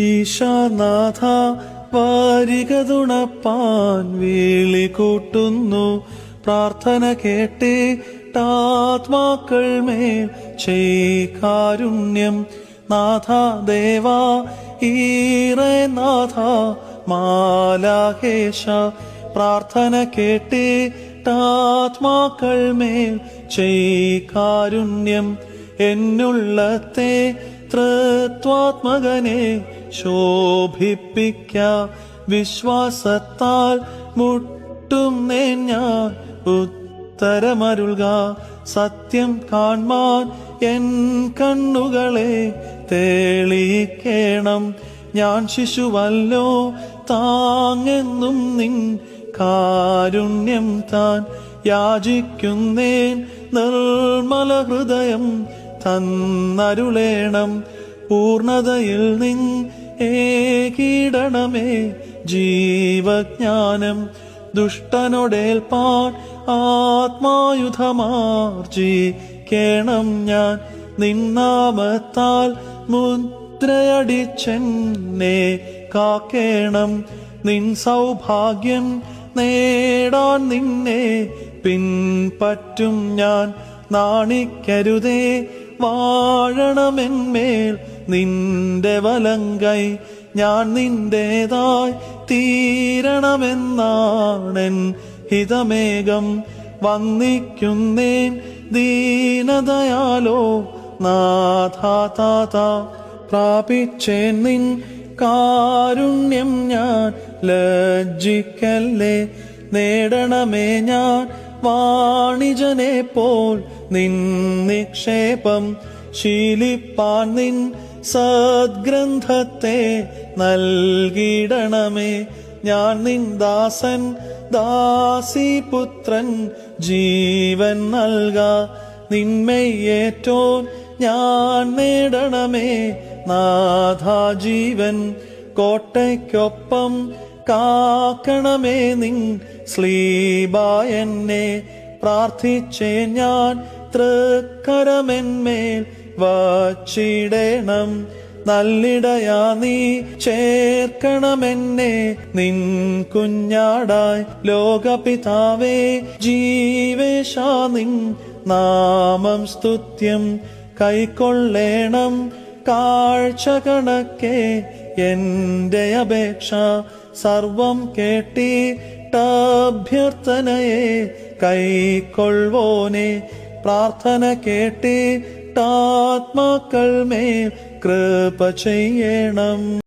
ഈശാനാഥ വാരിക തുണപ്പാൻ വീളി പ്രാർത്ഥന കേട്ടേട്ടാത്മാക്കൾ മേൽ ചെയ്കാരുണ്യം. നാഥ ദേവാ ഈറെ നാഥ മാലാഹേശ പ്രാർത്ഥന കേട്ടേട്ടാത്മാക്കൾ മേൽ ചെയ്കാരുണ്യം. എന്നുള്ളത്തെ തൃത്വാത്മകനെ ശോഭിപ്പിക്ക വിശ്വാസത്താൽ മുട്ടുന്നേ ഞാൻ. ഉത്തരമരുൾക സത്യം കാൺമാൻ എൻ കണ്ണുകളെ തേളിക്കേണം ഞാൻ ശിശുവല്ലോ താങ്ങെന്നും നിൻ കാരുണ്യം താൻ യാചിക്കുന്നേൻ. നിർമ്മല ഹൃദയം തന്നരുളേണം. പൂർണതയിൽ നിൻ ഏകീടണമേ ജീവജ്ഞാനം ദുഷ്ടനുടേൽപ്പാൻ ആത്മായുധമാർജി കേണം ഞാൻ നിന്നാമത്താൽ മുദ്രയടിച്ചെന്നെ കാക്കേണം നിൻ സൗഭാഗ്യം നേടാൻ നിന്നെ പിൻപറ്റും ഞാൻ നാണിക്കരുതേ വാഴണമെന്മേൽ നിന്റെ വലങ്കൈ ഞാൻ നിന്റേതായി തീരണമെന്നാണെൻ ഹിതമേകം. വന്നിക്കുന്നേൻ ദീനതയാലോ നാഥാതാത പ്രാപിച്ചേൻ നിൻ കാരുണ്യം ഞാൻ. ലജ്ജിക്കല്ലേ നേടണമേ ഞാൻ വാണിജനെ പോൽ നിൻ നിക്ഷേപം ശീലിപ്പാൻ നിൻ സദ്ഗ്രന്ഥത്തെ നൽകിടണമേ. ഞാൻ നിൻ ദാസൻ ദാസിപുത്രൻ ജീവൻ നൽക. നിന്മയേറ്റോൻ ഞാൻ നേടണമേ. നാഥാ ജീവൻ കോട്ടയ്ക്കൊപ്പം കാക്കണമേ നിൻ സ്ലീബായെന്നെ പ്രാർത്ഥിച്ചേ ഞാൻ തൃക്കരമെന്മേൽ വച്ചിടണം. നല്ലിടയാ നീ ചേർക്കണമെന്നെ. നിൻ കുഞ്ഞാടായി ലോകപിതാവേ ജീവേശാ നിൻ നാമം സ്തുത്യം. കൈക്കൊള്ളേണം കാഴ്ച കണക്കെ എന്റെ അപേക്ഷ സർവം കേട്ടിട്ടഭ്യർത്ഥനയെ. കൈക്കൊള്ളവോനെ പ്രാർത്ഥന കേട്ടിട്ടാത്മാക്കൾ മേൽ കൃപ ചെയ്യണം.